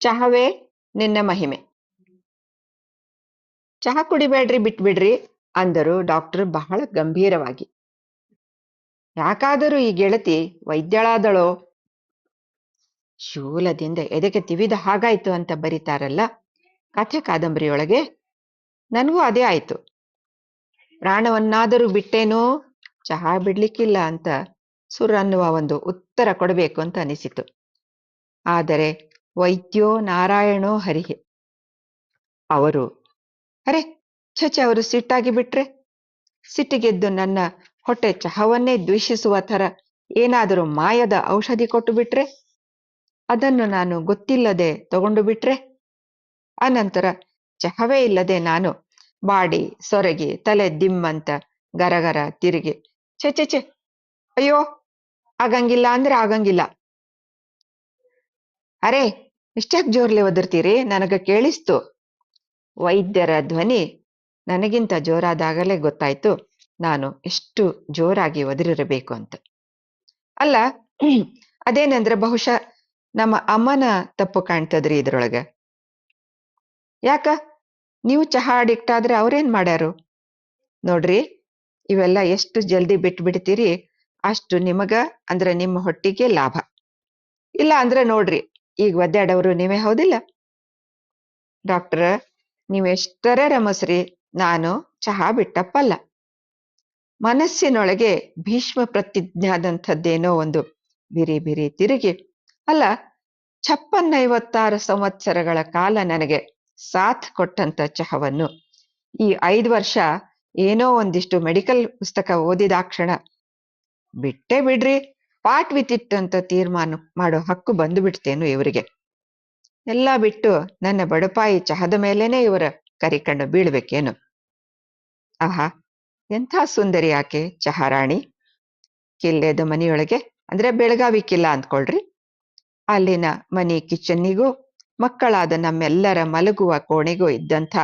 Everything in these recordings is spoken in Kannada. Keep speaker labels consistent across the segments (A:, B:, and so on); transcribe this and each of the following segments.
A: ಚಹವೇ ನಿನ್ನ ಮಹಿಮೆ. ಚಹಾ ಕುಡಿಬೇಡ್ರಿ, ಬಿಟ್ಬಿಡ್ರಿ ಅಂದರು ಡಾಕ್ಟರ್ ಬಹಳ ಗಂಭೀರವಾಗಿ. ಯಾಕಾದರೂ ಈ ಗೆಳತಿ ವೈದ್ಯಳಾದಳೋ? ಶೂಲದಿಂದ ಎದೆಗೆ ತಿವಿದ ಹಾಗಾಯ್ತು ಅಂತ ಬರೀತಾರಲ್ಲ? ಕಥೆ ಕಾದಂಬರಿಯೊಳಗೆ ನನಗೂ ಅದೇ ಆಯ್ತು. ಪ್ರಾಣವನ್ನಾದರೂ ಬಿಟ್ಟೇನೋ? ಚಹಾ ಬಿಡ್ಲಿಕ್ಕಿಲ್ಲ ಅಂತ ಸುರ್ ಅನ್ನುವ ಒಂದು ಉತ್ತರ ಕೊಡಬೇಕು ಅಂತ ಅನಿಸಿತು. ಆದರೆ ವೈದ್ಯೋ ನಾರಾಯಣೋ ಹರಿಹೆ. ಅವರು, ಅರೆ, ಛಚೆ, ಅವರು ಸಿಟ್ಟಾಗಿ ಬಿಟ್ರೆ? ಸಿಟ್ಟಿಗೆದ್ದು ನನ್ನ ಹೊಟ್ಟೆ ಚಹವನ್ನೇ ದ್ವೇಷಿಸುವ ಥರ ಏನಾದರೂ ಮಾಯದ ಔಷಧಿ ಕೊಟ್ಟು ಬಿಟ್ರೆ? ಅದನ್ನು ನಾನು ಗೊತ್ತಿಲ್ಲದೆ ತಗೊಂಡು ಬಿಟ್ರೆ? ಅನಂತರ, ಚಹವೇ ಇಲ್ಲದೆ ನಾನು ಬಾಡಿ ಸೊರಗಿ ತಲೆ ದಿಮ್ಮಂತ ಗರಗರ ತಿರುಗಿ, ಛೆ ಛೆ ಛೆ, ಅಯ್ಯೋ, ಆಗಂಗಿಲ್ಲ ಅಂದ್ರೆ ಆಗಂಗಿಲ್ಲ. ಅರೆ ಇಷ್ಟ್ಯಾಕ್ ಜೋರ್ಲೆ ಒದರ್ತೀರಿ? ನನಗ ಕೇಳಿಸ್ತು. ವೈದ್ಯರ ಧ್ವನಿ. ನನಗಿಂತ ಜೋರಾದಾಗಲೇ ಗೊತ್ತಾಯ್ತು. ನಾನು ಎಷ್ಟು ಜೋರಾಗಿ ಒದರಿರಬೇಕು ಅಂತ. ಅಲ್ಲ, ಅದೇನಂದ್ರೆ ಬಹುಶಃ ನಮ್ಮ ಅಮ್ಮನ ತಪ್ಪು ಕಾಣ್ತದ್ರಿ ಇದ್ರೊಳಗ. ಯಾಕ? ನೀವು ಚಹಾ ಅಡಿಕ್ಟ್ ಆದ್ರೆ ಅವ್ರೇನ್ ಮಾಡ್ಯಾರು? ನೋಡ್ರಿ, ಇವೆಲ್ಲ ಎಷ್ಟು ಜಲ್ದಿ ಬಿಟ್ಟು ಬಿಡ್ತೀರಿ, ಅಷ್ಟು ನಿಮಗ ಅಂದ್ರೆ ನಿಮ್ಮ ಹೊಟ್ಟಿಗೆ ಲಾಭ. ಇಲ್ಲ ಅಂದ್ರೆ ನೋಡ್ರಿ ಈಗ ಒದ್ದಾಡೋರು ನೀವೇ ಹೌದಿಲ್ಲ? ಡಾಕ್ಟರ್ ನೀವೆಷ್ಟರ ರಮಸ್ರಿ, ನಾನು ಚಹಾ ಬಿಟ್ಟಪ್ಪಲ್ಲ. ಮನಸ್ಸಿನೊಳಗೆ ಭೀಷ್ಮ ಪ್ರತಿಜ್ಞಾದಂಥದ್ದೇನೋ ಒಂದು ಬಿರಿ ಬಿರಿ ತಿರುಗಿ, ಅಲ್ಲ ಛಪ್ಪನ್ನೈವತ್ತಾರು ಸಂವತ್ಸರಗಳ ಕಾಲ ನನಗೆ ಸಾಥ್ ಕೊಟ್ಟಂತ ಚಹವನ್ನು ಈ ಐದು ವರ್ಷ ಏನೋ ಒಂದಿಷ್ಟು ಮೆಡಿಕಲ್ ಪುಸ್ತಕ ಓದಿದಾಕ್ಷಣ ಬಿಟ್ಟೇ ಬಿಡ್ರಿ. ಪಾಟ್ ವಿತ್ ಇಟ್ ಅಂತ ತೀರ್ಮಾನ ಮಾಡೋ ಹಕ್ಕು ಬಂದು ಬಿಡ್ತೇನು ಇವರಿಗೆ. ಎಲ್ಲ ಬಿಟ್ಟು ನನ್ನ ಬಡಪಾಯಿ ಚಹದ ಮೇಲೇನೆ ಇವರ ಕರಿಕಂಡು ಬೀಳ್ಬೇಕೇನು? ಆಹಾ, ಎಂಥ ಸುಂದರಿ ಆಕೆ ಚಹಾರಾಣಿ ಕಿಲ್ಲೆದ ಮನೆಯೊಳಗೆ, ಅಂದ್ರೆ ಬೆಳಗಾವಿ ಕಿಲ್ಲ ಅಂದ್ಕೊಳ್ರಿ. ಅಲ್ಲಿನ ಮನಿ ಕಿಚನ್ನಿಗೂ, ಮಕ್ಕಳಾದ ನಮ್ಮೆಲ್ಲರ ಮಲಗುವ ಕೋಣೆಗೂ ಇದ್ದಂಥ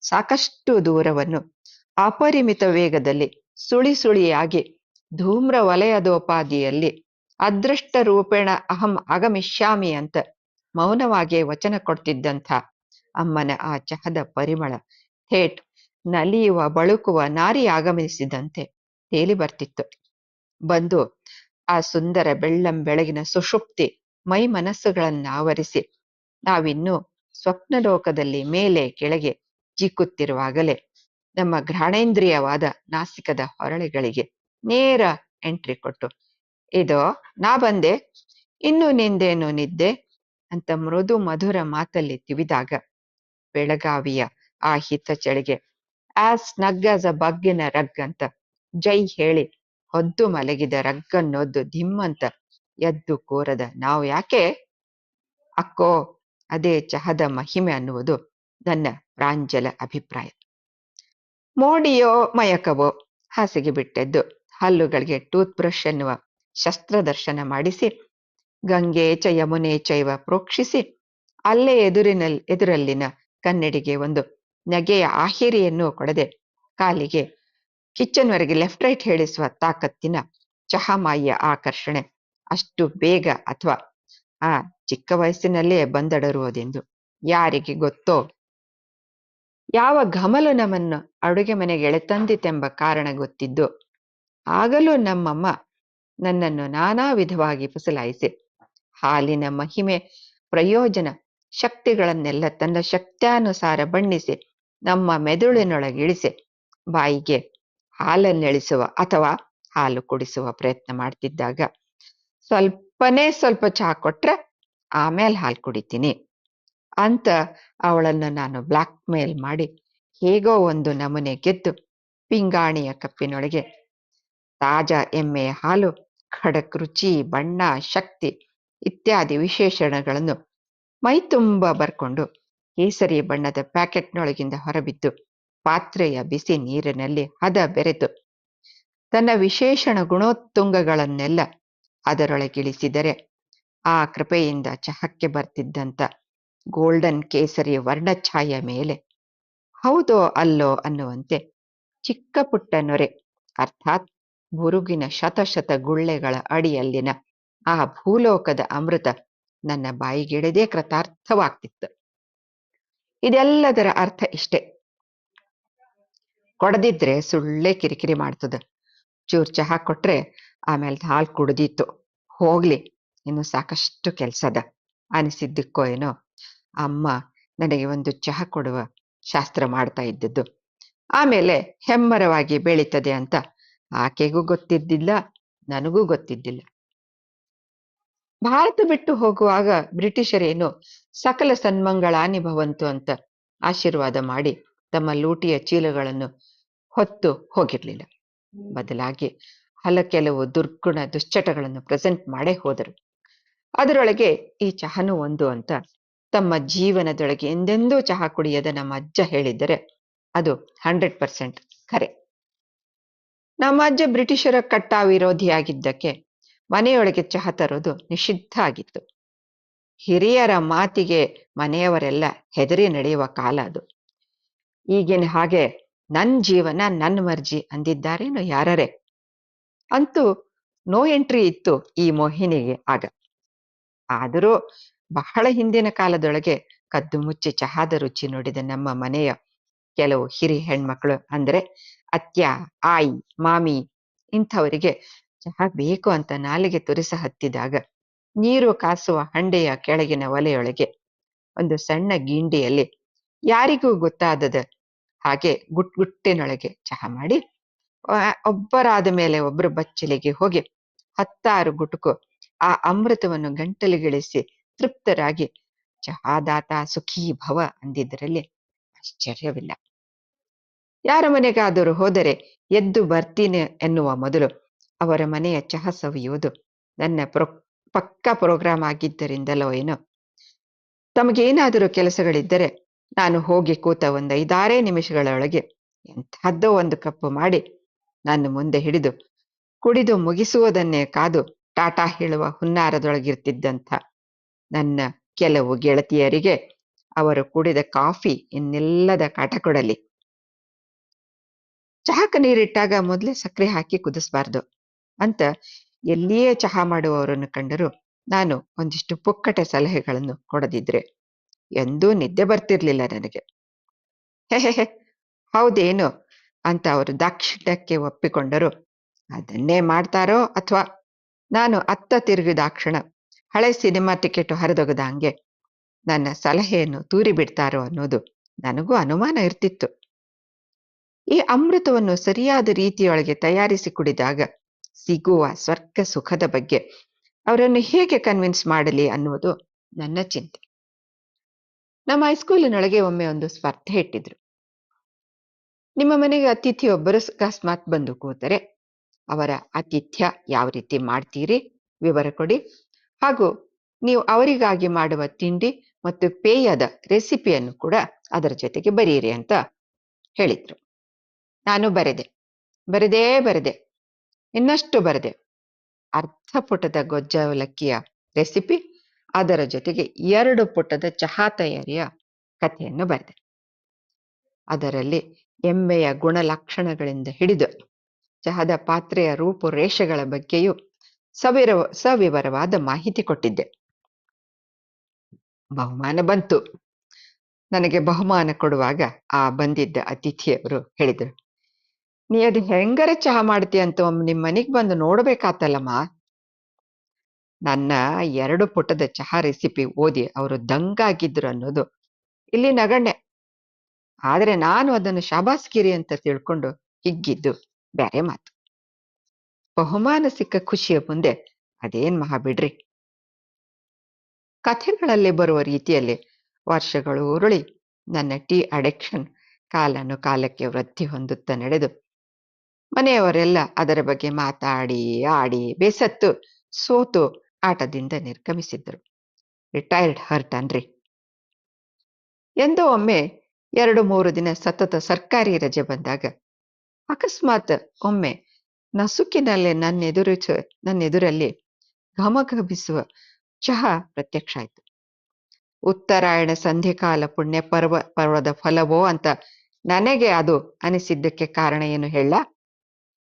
A: ಸಾಕಷ್ಟು ದೂರವನ್ನು ಅಪರಿಮಿತ ವೇಗದಲ್ಲಿ ಸುಳಿ ಸುಳಿಯಾಗಿ ಧೂಮ್ರ ವಲಯದೋಪಾದಿಯಲ್ಲಿ ಅದೃಷ್ಟ ರೂಪೇಣ ಅಹಂ ಆಗಮಿಷ್ಯಾಮಿ ಅಂತ ಮೌನವಾಗಿ ವಚನ ಕೊಡ್ತಿದ್ದಂಥ ಅಮ್ಮನ ಆ ಚಹದ ಪರಿಮಳ, ಥೇಟ್, ನಲಿಯುವ, ಬಳುಕುವ, ನಾರಿ ಆಗಮಿಸಿದಂತೆ ತೇಲಿ ಬರ್ತಿತ್ತು. ಬಂದು ಆ ಸುಂದರ ಬೆಳ್ಳಂ ಬೆಳಗಿನ ಸುಷುಪ್ತಿ ಮೈ ಮನಸ್ಸುಗಳನ್ನ ಆವರಿಸಿ ನಾವಿನ್ನು ಸ್ವಪ್ನ ಲೋಕದಲ್ಲಿ ಮೇಲೆ ಕೆಳಗೆ ಜಿಕ್ಕುತ್ತಿರುವಾಗಲೇ ನಮ್ಮ ಘ್ರಾಣೇಂದ್ರಿಯವಾದ ನಾಸಿಕದ ಹೊರಳೆಗಳಿಗೆ ನೇರ ಎಂಟ್ರಿ ಕೊಟ್ಟು, ಇದು ನಾ ಬಂದೆ, ಇನ್ನು ನಿಂದೇನು ನಿದ್ದೆ? ಅಂತ ಮೃದು ಮಧುರ ಮಾತಲ್ಲಿ ತಿವಿದಾಗ ಬೆಳಗಾವಿಯ ಆ ಹಿತ ಚಳಿಗೆ as snug as a bug in rug ಅಂತ, ಜೈ ಹೇಳಿ, ಹೊದ್ದು ಮಲಗಿದ ರಗ್ಗನ್ನೊದ್ದು ಧಿಮ್ಮಂತ, ಎದ್ದು ಕೋರದ ನಾವು ಯಾಕೆ? ಅಕ್ಕೋ, ಅದೇ ಚಹದ ಮಹಿಮೆ ಅನ್ನುವುದು ನನ್ನ ಪ್ರಾಂಜಲ ಅಭಿಪ್ರಾಯ. ಮೋಡಿಯೋ ಮಯಕವೋ? ಹಾಸಿಗೆ ಬಿಟ್ಟೆದ್ದು ಹಲ್ಲುಗಳಿಗೆ ಟೂತ್ ಬ್ರಷ್ ಎನ್ನುವ ಶಸ್ತ್ರದರ್ಶನ ಮಾಡಿಸಿ, ಗಂಗೆ ಚ ಯಮುನೆ ಚೈವ ಪ್ರೋಕ್ಷಿಸಿ, ಅಲ್ಲೇ ಎದುರಿನ ಎದುರಲ್ಲಿನ ಕನ್ನಡಿಗೆ ಒಂದು ನಗೆಯ ಆಹಿರಿಯನ್ನು ಕೊಡದೆ ಕಾಲಿಗೆ ಕಿಚ್ಚನ್ವರೆಗೆ ಲೆಫ್ಟ್ ರೈಟ್ ಹೇಳಿಸುವ ತಾಕತ್ತಿನ ಚಹಾಮಾಯಿಯ ಆಕರ್ಷಣೆ. ಅಷ್ಟು ಬೇಗ ಅಥವಾ ಆ ಚಿಕ್ಕ ವಯಸ್ಸಿನಲ್ಲೇ ಬಂದಡರುವುದೆಂದು ಯಾರಿಗೆ ಗೊತ್ತೋ? ಯಾವ ಘಮಲು ನಮ್ಮನ್ನು ಅಡುಗೆ ಮನೆಗೆ ಎಳೆತಂದಿತೆಂಬ ಕಾರಣ ಗೊತ್ತಿದ್ದು? ಆಗಲೂ ನಮ್ಮಮ್ಮ ನನ್ನನ್ನು ನಾನಾ ವಿಧವಾಗಿ ಫುಸಲಾಯಿಸಿ, ಹಾಲಿನ ಮಹಿಮೆ, ಪ್ರಯೋಜನ, ಶಕ್ತಿಗಳನ್ನೆಲ್ಲ ತನ್ನ ಶಕ್ತ್ಯಾನುಸಾರ ಬಣ್ಣಿಸಿ, ನಮ್ಮ ಮೆದುಳಿನೊಳಗಿಳಿಸಿ, ಬಾಯಿಗೆ ಹಾಲನ್ನೆಳಿಸುವ ಅಥವಾ ಹಾಲು ಕುಡಿಸುವ ಪ್ರಯತ್ನ ಮಾಡ್ತಿದ್ದಾಗ ಸ್ವಲ್ಪನೇ ಸ್ವಲ್ಪ ಚಹಾ ಕೊಟ್ರೆ ಆಮೇಲೆ ಹಾಲು ಕುಡಿತೀನಿ ಅಂತ ಅವಳನ್ನು ನಾನು ಬ್ಲ್ಯಾಕ್ ಮೇಲ್ ಮಾಡಿ ಹೇಗೋ ಒಂದು ನಮೂನೆ ಗೆದ್ದು ಪಿಂಗಾಣಿಯ ಕಪ್ಪಿನೊಳಗೆ ತಾಜಾ ಎಮ್ಮೆ, ಹಾಲು ಖಡಕ್ ರುಚಿ ಬಣ್ಣ, ಶಕ್ತಿ ಇತ್ಯಾದಿ ವಿಶೇಷಣಗಳನ್ನು ಮೈತುಂಬ ಬರ್ಕೊಂಡು ಕೇಸರಿ ಬಣ್ಣದ ಪ್ಯಾಕೆಟ್ನೊಳಗಿಂದ ಹೊರಬಿದ್ದು ಪಾತ್ರೆಯ ಬಿಸಿ ನೀರಿನಲ್ಲಿ ಹದ ಬೆರೆತು. ತನ್ನ ವಿಶೇಷಣ ಗುಣೋತ್ತುಂಗಗಳನ್ನೆಲ್ಲ ಅದರೊಳಗಿಳಿಸಿದರೆ ಆ ಕೃಪೆಯಿಂದ ಚಹಕ್ಕೆ ಬರ್ತಿದ್ದಂಥ ಗೋಲ್ಡನ್ ಕೇಸರಿ ವರ್ಣಛಾಯ ಮೇಲೆ ಹೌದೋ ಅಲ್ಲೋ ಅನ್ನುವಂತೆ ಚಿಕ್ಕ ಪುಟ್ಟ ನೊರೆ ಅರ್ಥಾತ್ ಬುರುಗಿನ ಶತಶತ ಗುಳ್ಳೆಗಳ ಅಡಿಯಲ್ಲಿನ ಆ ಭೂಲೋಕದ ಅಮೃತ ನನ್ನ ಬಾಯಿಗೆಡದೇ ಕೃತಾರ್ಥವಾಗ್ತಿತ್ತು. ಇದೆಲ್ಲದರ ಅರ್ಥ ಇಷ್ಟೇ. ಕೊಡದಿದ್ರೆ ಸುಳ್ಳೆ ಕಿರಿಕಿರಿ ಮಾಡ್ತದ. ಚೂರ್ ಚಹಾ ಕೊಟ್ರೆ ಆಮೇಲೆ ಹಾಲು ಕುಡ್ದಿತ್ತು. ಹೋಗ್ಲಿ, ಇನ್ನು ಸಾಕಷ್ಟು ಕೆಲ್ಸದ ಅನಿಸಿದ್ದಕ್ಕೋ ಏನೋ ಅಮ್ಮ ನನಗೆ ಒಂದು ಚಹಾ ಕೊಡುವ ಶಾಸ್ತ್ರ ಮಾಡ್ತಾ ಇದ್ದದ್ದು. ಆಮೇಲೆ ಹೆಮ್ಮರವಾಗಿ ಬೆಳೀತದೆ ಅಂತ ಆಕೆಗೂ ಗೊತ್ತಿದ್ದಿಲ್ಲ, ನನಗೂ ಗೊತ್ತಿದ್ದಿಲ್ಲ. ಭಾರತ ಬಿಟ್ಟು ಹೋಗುವಾಗ ಬ್ರಿಟಿಷರೇನು ಸಕಲ ಸನ್ಮಂಗಳ ಭವಂತು ಅಂತ ಆಶೀರ್ವಾದ ಮಾಡಿ ತಮ್ಮ ಲೂಟಿಯ ಚೀಲಗಳನ್ನು ಹೊತ್ತು ಹೋಗಿರ್ಲಿಲ್ಲ. ಬದಲಾಗಿ ಹಲ ಕೆಲವು ದುರ್ಗುಣ ದುಶ್ಚಟಗಳನ್ನು ಪ್ರೆಸೆಂಟ್ ಮಾಡೇ ಹೋದರು. ಅದರೊಳಗೆ ಈ ಚಹನು ಒಂದು ಅಂತ ತಮ್ಮ ಜೀವನದೊಳಗೆ ಎಂದೆಂದೂ ಚಹಾ ಕುಡಿಯದ ನಮ್ಮ ಅಜ್ಜ ಹೇಳಿದ್ದರೆ ಅದು ಹಂಡ್ರೆಡ್ ಪರ್ಸೆಂಟ್ ಖರೆ ನಮ್ಮ ಅಜ್ಜ ಬ್ರಿಟಿಷರ ಕಟ್ಟಾ ವಿರೋಧಿಯಾಗಿದ್ದಕ್ಕೆ ಮನೆಯೊಳಗೆ ಚಹಾ ತರೋದು ನಿಷಿದ್ಧ ಆಗಿತ್ತು ಹಿರಿಯರ ಮಾತಿಗೆ ಮನೆಯವರೆಲ್ಲ ಹೆದರಿ ನಡೆಯುವ ಕಾಲ ಅದು. ಈಗಿನ ಹಾಗೆ ನನ್ ಜೀವನ ನನ್ನ ಮರ್ಜಿ ಅಂದಿದ್ದಾರೇನು ಯಾರರೇ? ಅಂತೂ ನೋ ಎಂಟ್ರಿ ಇತ್ತು ಈ ಮೋಹಿನಿಗೆ ಆಗ. ಆದರೂ ಬಹಳ ಹಿಂದಿನ ಕಾಲದೊಳಗೆ ಕದ್ದು ಮುಚ್ಚಿ ಚಹಾದ ರುಚಿ ನೋಡಿದ ನಮ್ಮ ಮನೆಯ ಕೆಲವು ಹಿರಿ ಹೆಣ್ಮಕ್ಳು ಅಂದ್ರೆ ಅತ್ಯ, ಆಯಿ, ಮಾಮಿ ಇಂಥವರಿಗೆ ಚಹಾ ಬೇಕು ಅಂತ ನಾಲಿಗೆ ತುರಿಸ ಹತ್ತಿದಾಗ ನೀರು ಕಾಸುವ ಹಂಡೆಯ ಕೆಳಗಿನ ಒಲೆಯೊಳಗೆ ಒಂದು ಸಣ್ಣ ಗಿಂಡಿಯಲ್ಲಿ ಯಾರಿಗೂ ಗೊತ್ತಾದದ ಹಾಗೆ ಗುಟ್ ಗುಟ್ಟಿನೊಳಗೆ ಚಹಾ ಮಾಡಿ ಒಬ್ಬರಾದ ಮೇಲೆ ಒಬ್ಬರು ಬಚ್ಚಲಿಗೆ ಹೋಗಿ ಹತ್ತಾರು ಗುಟುಕು ಆ ಅಮೃತವನ್ನು ಗಂಟಲಿಗಿಳಿಸಿ ತೃಪ್ತರಾಗಿ, ಚಹಾದಾತ ಸುಖೀ ಭವ ಅಂದಿದ್ದರಲ್ಲಿ ಆಶ್ಚರ್ಯವಿಲ್ಲ. ಯಾರ ಮನೆಗಾದರೂ ಹೋದರೆ ಎದ್ದು ಬರ್ತೀನಿ ಎನ್ನುವ ಮೊದಲು ಅವರ ಮನೆಯ ಚಹಾ ಸವಿಯುವುದು ನನ್ನ ಪ್ರೊ, ಪಕ್ಕಾ ಪ್ರೋಗ್ರಾಮ್ ಆಗಿದ್ದರಿಂದಲೋ ಏನೋ. ತಮಗೇನಾದರೂ ಕೆಲಸಗಳಿದ್ದರೆ ನಾನು ಹೋಗಿ ಕೂತ ಒಂದು ಐದಾರೇ ನಿಮಿಷಗಳೊಳಗೆ ಎಂಥದ್ದೋ ಒಂದು ಕಪ್ಪು ಮಾಡಿ ನನ್ನ ಮುಂದೆ ಹಿಡಿದು ಕುಡಿದು ಮುಗಿಸುವುದನ್ನೇ ಕಾದು ಟಾಟಾ ಹೇಳುವ ಹುನ್ನಾರದೊಳಗಿರ್ತಿದ್ದಂಥ ನನ್ನ ಕೆಲವು ಗೆಳತಿಯರಿಗೆ ಅವರು ಕುಡಿದ ಕಾಫಿ ಇನ್ನೆಲ್ಲದ ಕಾಟ ಕೊಡಲಿ ಚಹಾಕ ನೀರಿಟ್ಟಾಗ ಮೊದಲೇ ಸಕ್ಕರೆ ಹಾಕಿ ಕುದಿಸ್ಬಾರ್ದು ಅಂತ ಎಲ್ಲಿಯೇ ಚಹಾ ಮಾಡುವವರನ್ನು ಕಂಡರೂ ನಾನು ಒಂದಿಷ್ಟು ಪುಕ್ಕಟೆ ಸಲಹೆಗಳನ್ನು ಕೊಡದಿದ್ರೆ ಎಂದೂ ನಿದ್ದೆ ಬರ್ತಿರ್ಲಿಲ್ಲ ನನಗೆ. ಹೆ ಹೌದೇನು ಅಂತ ಅವರು ದಾಕ್ಷಿಣ್ಯಕ್ಕೆ ಒಪ್ಪಿಕೊಂಡರು. ಅದನ್ನೇ ಮಾಡ್ತಾರೋ ಅಥವಾ ನಾನು ಅತ್ತ ತಿರುಗಿದಾಕ್ಷಣ ಹಳೆ ಸಿನಿಮಾ ಟಿಕೆಟ್ ಹರಿದೊಗದ ಹಂಗೆ ನನ್ನ ಸಲಹೆಯನ್ನು ತೂರಿ ಬಿಡ್ತಾರೋ ಅನ್ನೋದು ನನಗೂ ಅನುಮಾನ ಇರ್ತಿತ್ತು. ಈ ಅಮೃತವನ್ನು ಸರಿಯಾದ ರೀತಿಯೊಳಗೆ ತಯಾರಿಸಿ ಕುಡಿದಾಗ ಸಿಗುವ ಸ್ವರ್ಗ ಸುಖದ ಬಗ್ಗೆ ಅವರನ್ನು ಹೇಗೆ ಕನ್ವಿನ್ಸ್ ಮಾಡಲಿ ಅನ್ನುವುದು ನನ್ನ ಚಿಂತೆ. ನಮ್ಮ ಹೈಸ್ಕೂಲಿನೊಳಗೆ ಒಮ್ಮೆ ಒಂದು ಸ್ಪರ್ಧೆ ಇಟ್ಟಿದ್ರು. ನಿಮ್ಮ ಮನೆಗೆ ಅತಿಥಿ ಒಬ್ಬರು ಅಕಸ್ಮಾತ್ ಬಂದು ಕೂತರೆ ಅವರ ಆತಿಥ್ಯ ಯಾವ ರೀತಿ ಮಾಡ್ತೀರಿ ವಿವರ ಕೊಡಿ. ಹಾಗೂ ನೀವು ಅವರಿಗಾಗಿ ಮಾಡುವ ತಿಂಡಿ ಮತ್ತು ಪೇಯದ ರೆಸಿಪಿಯನ್ನು ಕೂಡ ಅದರ ಜೊತೆಗೆ ಬರೆಯಿರಿ ಅಂತ ಹೇಳಿದ್ರು. ನಾನು ಬರೆದೆ. ಬರೆದೇ ಬರೆದೆ. ಇನ್ನಷ್ಟು ಬರೆದೆ. ಅರ್ಧ ಪುಟದ ಗೊಜ್ಜ ಅವಲಕ್ಕಿಯ ರೆಸಿಪಿ, ಅದರ ಜೊತೆಗೆ ಎರಡು ಪುಟದ ಚಹಾ ತಯಾರಿಯ ಕಥೆಯನ್ನು ಬರೆದೆ. ಅದರಲ್ಲಿ ಎಮ್ಮೆಯ ಗುಣಲಕ್ಷಣಗಳಿಂದ ಹಿಡಿದು ಚಹದ ಪಾತ್ರೆಯ ರೂಪುರೇಷೆಗಳ ಬಗ್ಗೆಯೂ ಸವಿರ, ಸವಿವರವಾದ ಮಾಹಿತಿ ಕೊಟ್ಟಿದ್ದೆ. ಬಹುಮಾನ ಬಂತು. ನನಗೆ ಬಹುಮಾನ ಕೊಡುವಾಗ ಆ ಬಂದಿದ್ದ ಅತಿಥಿಯವರು ಹೇಳಿದರು ನೀ ಅದು ಹೆಂಗರ ಚಹಾ ಮಾಡ್ತೀಯ ಅಂತ ಒಮ್ಮೆ ನಿಮ್ಮ ಮನೆಗೆ ಬಂದು ನೋಡ್ಬೇಕಾತಲ್ಲಮ್ಮ. ನನ್ನ ಎರಡು ಪುಟದ ಚಹಾ ರೆಸಿಪಿ ಓದಿ ಅವರು ದಂಗಾಗಿದ್ರು ಅನ್ನೋದು. ಇಲ್ಲಿ ನಗಣ್ಯ. ಆದ್ರೆ ನಾನು ಅದನ್ನು ಶಾಬಾಸ್ಗಿರಿ ಅಂತ ತಿಳ್ಕೊಂಡು ಹಿಗ್ಗಿದ್ದು ಬೇರೆ ಮಾತು. ಬಹುಮಾನ ಸಿಕ್ಕ ಖುಷಿಯ ಮುಂದೆ ಅದೇನ್ ಮಹಾ ಬಿಡ್ರಿ. ಕಥೆಗಳಲ್ಲಿ ಬರುವ ರೀತಿಯಲ್ಲಿ ವರ್ಷಗಳು ಉರುಳಿ ನನ್ನ ಟೀ ಅಡಿಕ್ಷನ್ ಕಾಲನ್ನು ಕಾಲಕ್ಕೆ ವೃದ್ಧಿ ಹೊಂದುತ್ತಾ ನಡೆದು ಮನೆಯವರೆಲ್ಲ ಅದರ ಬಗ್ಗೆ ಮಾತಾಡಿ, ಆಡಿ, ಬೇಸತ್ತು, ಸೋತು ಆಟದಿಂದ ನಿರ್ಗಮಿಸಿದ್ರು ರಿಟೈರ್ಡ್ ಹರ್ಟ್ ಅನ್ರಿ. ಎಂದೋ ಒಮ್ಮೆ ಎರಡು ಮೂರು ದಿನ ಸತತ ಸರ್ಕಾರಿ ರಜೆ ಬಂದಾಗ ಅಕಸ್ಮಾತ್ ಒಮ್ಮೆ ನಸುಕಿನಲ್ಲಿ ನನ್ನೆದುರು ನನ್ನೆದುರಲ್ಲಿ ಘಮಘಮಿಸುವ ಚಹಾ ಪ್ರತ್ಯಕ್ಷ ಆಯ್ತು. ಉತ್ತರಾಯಣ ಸಂಧಿಕಾಲ ಪುಣ್ಯ ಪರ್ವ ಪರ್ವದ ಫಲವೋ ಅಂತ ನನಗೆ ಅದು ಅನಿಸಿದ್ದಕ್ಕೆ ಕಾರಣ ಏನು ಹೇಳ?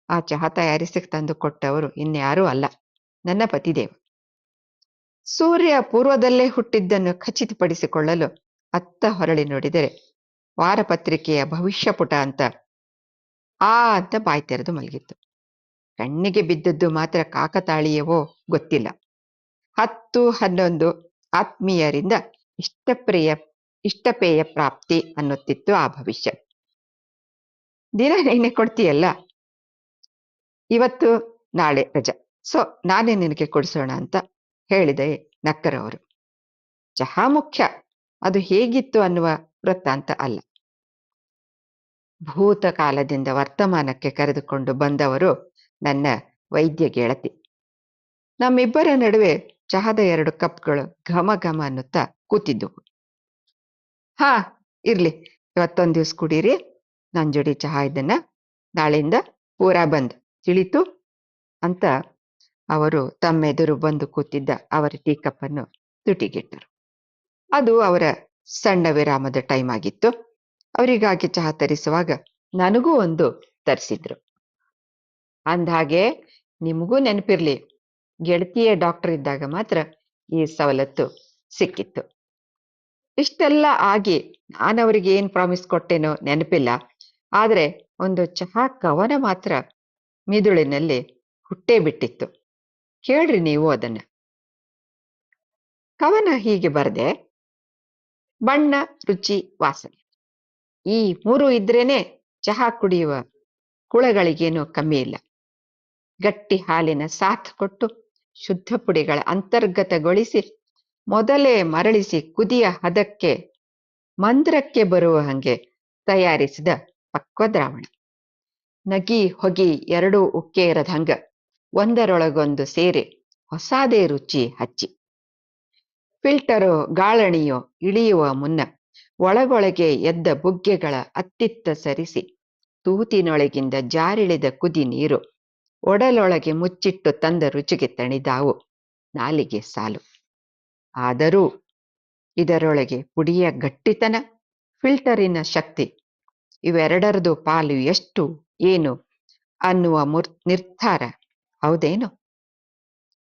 A: ಆ ಚಹಾ ತಯಾರಿಸಿ ತಂದು ಕೊಟ್ಟವರು ಇನ್ಯಾರೂ ಅಲ್ಲ. ನನ್ನ ಪತಿದೇವ. ಸೂರ್ಯ ಪೂರ್ವದಲ್ಲೇ ಹುಟ್ಟಿದ್ದನ್ನು ಖಚಿತಪಡಿಸಿಕೊಳ್ಳಲು ಅತ್ತ ಹೊರಳಿ ನೋಡಿದರೆ, ವಾರಪತ್ರಿಕೆಯ ಭವಿಷ್ಯ ಪುಟ ಅಂತ ಆ ಅಂತ ಬಾಯಿ ತೆರೆದು ಮಲಗಿತ್ತು. ಕಣ್ಣಿಗೆ ಬಿದ್ದದ್ದು ಮಾತ್ರ ಕಾಕತಾಳೀಯವೋ ಗೊತ್ತಿಲ್ಲ. ಹತ್ತು ಹನ್ನೊಂದು ಆತ್ಮೀಯರಿಂದ ಇಷ್ಟಪ್ರಿಯ, ಇಷ್ಟಪೇಯ ಪ್ರಾಪ್ತಿ ಅನ್ನುತ್ತಿತ್ತು ಆ ಭವಿಷ್ಯ. ದಿನ ನೆನೆ ಕೊಡ್ತೀಯಲ್ಲ? ಇವತ್ತು ನಾಳೆ ರಜಾ. ಸೊ ನಾನೇ ನಿನಗೆ ಕೊಡಿಸೋಣ ಅಂತ ಹೇಳಿದೆ ನಕ್ಕರವರು. ಚಹಾ ಮುಖ್ಯ. ಅದು ಹೇಗಿತ್ತು ಅನ್ನುವ ವೃತ್ತಾಂತ ಅಲ್ಲ. ಭೂತಕಾಲದಿಂದ ವರ್ತಮಾನಕ್ಕೆ ಕರೆದುಕೊಂಡು ಬಂದವರು ನನ್ನ ವೈದ್ಯ ಗೆಳತಿ ನಮ್ಮಿಬ್ಬರ ನಡುವೆ ಚಹಾದ ಎರಡು ಕಪ್ಗಳು ಘಮ ಘಮ ಅನ್ನುತ್ತಾ ಕೂತಿದ್ದುವು ಹಾ, ಇರ್ಲಿ. ಇವತ್ತೊಂದು ದಿವ್ಸ ಕುಡೀರಿ. ನನ್ನ ಜೋಡಿ ಚಹಾ ಇದನ್ನ ನಾಳೆಯಿಂದ ಪೂರಾ ಬಂದ್. ತಿಳಿತು ಅಂತ ಅವರು ತಮ್ಮೆದುರು ಬಂದು ಕೂತಿದ್ದ ಅವರ ಟೀ ಕಪ್ ಅನ್ನು ತುಟಿಗಿಟ್ಟರು. ಅದು ಅವರ ಸಣ್ಣ ವಿರಾಮದ ಟೈಮ್ ಆಗಿತ್ತು. ಅವರಿಗಾಗಿ ಚಹಾ ತರಿಸುವಾಗ ನನಗೂ ಒಂದು ತರಿಸಿದ್ರು. ಅಂದಹಾಗೆ ನಿಮಗೂ ನೆನಪಿರ್ಲಿ, ಗೆಳತಿಯ ಡಾಕ್ಟರ್ ಇದ್ದಾಗ ಮಾತ್ರ ಈ ಸವಲತ್ತು ಸಿಕ್ಕಿತ್ತು. ಇಷ್ಟೆಲ್ಲ ಆಗಿ ನಾನು ಅವರಿಗೆ ಏನು ಪ್ರಾಮಿಸ್ ಕೊಟ್ಟೇನೋ ನೆನಪಿಲ್ಲ. ಆದರೆ ಒಂದು ಚಹಾ ಕವನ ಮಾತ್ರ ಮಿದುಳಿನಲ್ಲಿ ಹುಟ್ಟೇ ಬಿಟ್ಟಿತ್ತು. ಕೇಳ್ರಿ ನೀವು ಅದನ್ನ. ಕವನ ಹೀಗೆ ಬರದೆ, ಬಣ್ಣ, ರುಚಿ, ವಾಸನೆ. ಈ ಮೂರು ಇದ್ರೇನೆ ಚಹಾ ಕುಡಿಯುವ ಕುಳಗಳಿಗೇನು ಕಮ್ಮಿ ಇಲ್ಲ. ಗಟ್ಟಿ ಹಾಲಿನ ಸಾಥ್ ಕೊಟ್ಟು ಶುದ್ಧ ಪುಡಿಗಳ ಅಂತರ್ಗತಗೊಳಿಸಿ ಮೊದಲೇ ಮರಳಿಸಿ ಕುದಿಯ ಹದಕ್ಕೆ, ಮಂದ್ರಕ್ಕೆ ಬರುವ ಹಂಗೆ ತಯಾರಿಸಿದ ಪಕ್ವ ದ್ರಾವಣ ನಗಿ ಹೊಗಿ ಎರಡೂ ಉಕ್ಕೆ ಇರದಂಗ ಒಂದರೊಳಗೊಂದು ಸೇರಿ, ಹೊಸಾದೇ ರುಚಿ ಹಚ್ಚಿ. ಫಿಲ್ಟರೋ ಗಾಳಣಿಯೋ ಇಳಿಯುವ ಮುನ್ನ ಒಳಗೊಳಗೆ ಎದ್ದ ಬುಗ್ಗೆಗಳ ಅತ್ತಿತ್ತ ಸರಿಸಿ, ತೂತಿನೊಳಗಿಂದ ಜಾರಿಳಿದ ಕುದಿ ನೀರು ಒಡಲೊಳಗೆ ಮುಚ್ಚಿಟ್ಟು ತಂದ ರುಚಿಗೆ ತಣಿದಾವು, ನಾಲಿಗೆ ಸಾಲು. ಆದರೂ ಇದರೊಳಗೆ ಪುಡಿಯ ಗಟ್ಟಿತನ, ಫಿಲ್ಟರಿನ ಶಕ್ತಿ ಇವೆರಡರದು ಪಾಲು ಎಷ್ಟು ಏನು ಅನ್ನುವ ಮುರ್, ನಿರ್ಧಾರ. ಹೌದೇನು?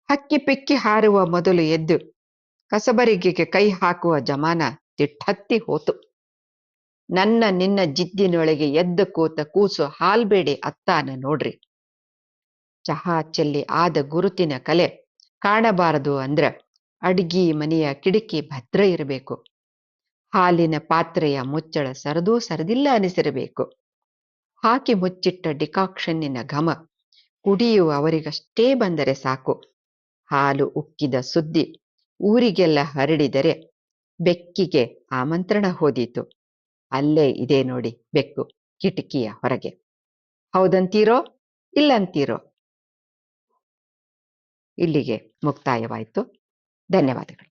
A: ಹಕ್ಕಿ ಪಿಕ್ಕಿ ಹಾರುವ ಮೊದಲು ಎದ್ದು ಕಸಬರಿಗೆಗೆ ಕೈ ಹಾಕುವ ಜಮಾನ ತಿಟ್ಟತ್ತಿ ಹೋತು. ನನ್ನ ನಿನ್ನ ಜಿದ್ದಿನೊಳಗೆ ಎದ್ದ ಕೂತ ಕೂಸು ಹಾಲ್ಬೇಡಿ ಅತ್ತಾನ ನೋಡ್ರಿ. ಚಹಾ ಚೆಲ್ಲಿ ಆದ ಗುರುತಿನ ಕಲೆ ಕಾಣಬಾರದು ಅಂದ್ರ ಅಡ್ಗಿ ಮನೆಯ ಕಿಡಕಿ ಭದ್ರ ಇರಬೇಕು. ಹಾಲಿನ ಪಾತ್ರೆಯ ಮುಚ್ಚಳ ಸರದೂ ಸರದಿಲ್ಲ ಅನಿಸಿರಬೇಕು. ಹಾಕಿ ಮುಚ್ಚಿಟ್ಟ ಡಿಕಾಕ್ಷನ್ನಿನ ಘಮ. ಕುಡಿಯುವ ಅವರಿಗಷ್ಟೇ ಬಂದರೆ ಸಾಕು. ಹಾಲು ಉಕ್ಕಿದ ಸುದ್ದಿ. ಊರಿಗೆಲ್ಲ ಹರಡಿದರೆ ಬೆಕ್ಕಿಗೆ ಆಮಂತ್ರಣ ಹೋದೀತು. ಅಲ್ಲೇ ಇದೆ ನೋಡಿ ಬೆಕ್ಕು, ಕಿಟಕಿಯ ಹೊರಗೆ. ಹೌದಂತೀರೋ? ಇಲ್ಲಂತೀರೋ? ಇಲ್ಲಿಗೆ ಮುಕ್ತಾಯವಾಯಿತು. ಧನ್ಯವಾದಗಳು.